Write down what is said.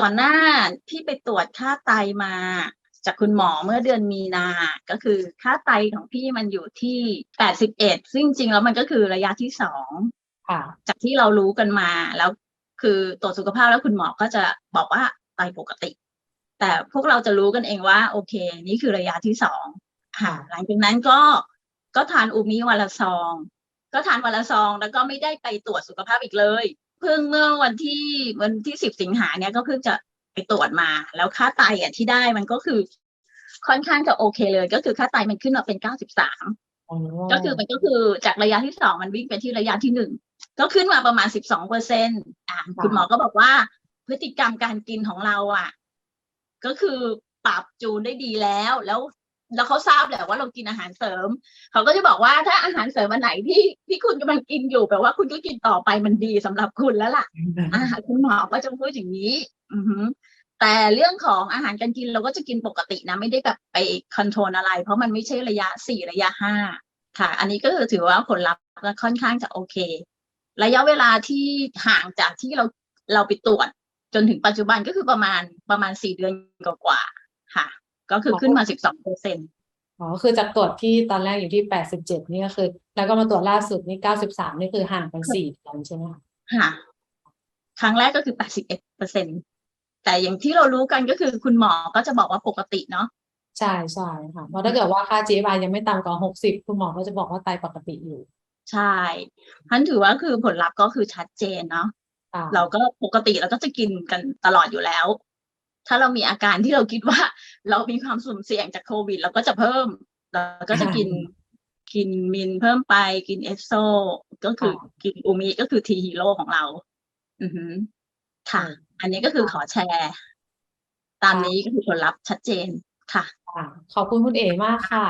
ก่อนหน้าที่ไปตรวจค่าไตมา จากคุณหมอเมื่อเดือนมีนา ก็คือค่าไตของพี่มันอยู่ที่แปดสิบเอ็ดซึ่งจริงๆแล้วมันก็คือระยะที่สองค่ะจากที่เรารู้กันมาแล้วคือตรวจสุขภาพแล้วคุณหมอก็จะบอกว่าไตปกติ แต่พวกเราจะรู้กันเองว่า โอเค นี่คือระยะที่สองค่ะ หลังจากนั้นก็ก็ทานอูมิวันละซอง ก็ทานวันละซองแล้วก็ไม่ได้ไปตรวจสุขภาพอีกเลย เพิ่งเมื่อวันที่วันที่สิบสิงหาเนี่ยก็เพิ่งจะไปตรวจมา แล้วค่าไตอะที่ได้มันก็คือ ค่อนข้างจะโอเคเลย ก็คือค่าไตมันขึ้นมาเป็นเก้าสิบสามอ๋อก็คือมันก็คือจากระยะที่สองมันวิ่งไปที่ระยะที่หนึ่งก็ขึ้นมาประมาณสิบสองเปอร์เซ็นอ่าคุณหมอก็บอกว่าพฤติกรรมการกินของเราอะ ก็คือปรับจูนได้ดีแล้ว แล้ว แล้วเขาทราบแหละว่าเรากินอาหารเสริม เขาก็จะบอกว่าถ้าอาหารเสริมวันไหนที่ที่คุณกำลังกินอยู่แปลว่าคุณก็กินต่อไปมันดีสำหรับคุณแล้วล่ะอ่าคุณหมอก็จะพูดอย่างนี้ อือหือแต่เรื่องของอาหารการกินเราก็จะกินปกตินะ ไม่ได้แบบไปคอนโทรลอะไร เพราะมันไม่ใช่ระยะสี่ระยะห้าค่ะ อันนี้ก็คือถือว่าผลลัพธ์ก็ค่อนข้างจะโอเค ระยะเวลาที่ห่างจากที่เราเราไปตรวจจนถึงปัจจุบันก็คือประมาณประมาณสี่เดือนกว่าๆค่ะ ก็คือขึ้นมาสิบสองเปอร์เซ็นต์อ๋อคือจากตรวจที่ตอนแรกอยู่ที่แปดสิบเจ็ดนี่ก็คือ แล้วก็มาตรวจล่าสุดนี่เก้าสิบสามนี่คือห่างกันสี่เดือนใช่ไหมคะค่ะ ครั้งแรกก็คือ81เปอร์เซ็นแต่อย่างที่เรารู้กันก็คือคุณหมอก็จะบอกว่าปกติเนาะใช่ใช่ค่ะเพราะถ้าเกิดว่าค่า GFR ยังไม่ต่ำกว่าหกสิบคุณหมอก็จะบอกว่าไตปกติอยู่ใช่ท่านถือว่าคือผลลัพธ์ก็คือชัดเจนเนาะค่ะเราก็ปกติเราก็จะกินกันตลอดอยู่แล้ว ถ้าเรามีอาการที่เราคิดว่า เรามีความสุ่มเสี่ยงจากโควิด เราก็จะเพิ่มเราก็จะกินกินมินเพิ่มไปกินเอสโซก็คือกินอูมิก็คือทีฮีโร่ของเรา อือหือค่ะ อันนี้ก็คือขอแชร์ ตามนี้ก็คือผลลัพธ์ชัดเจนค่ะค่ะขอบคุณคุณเอ๋มากค่ะ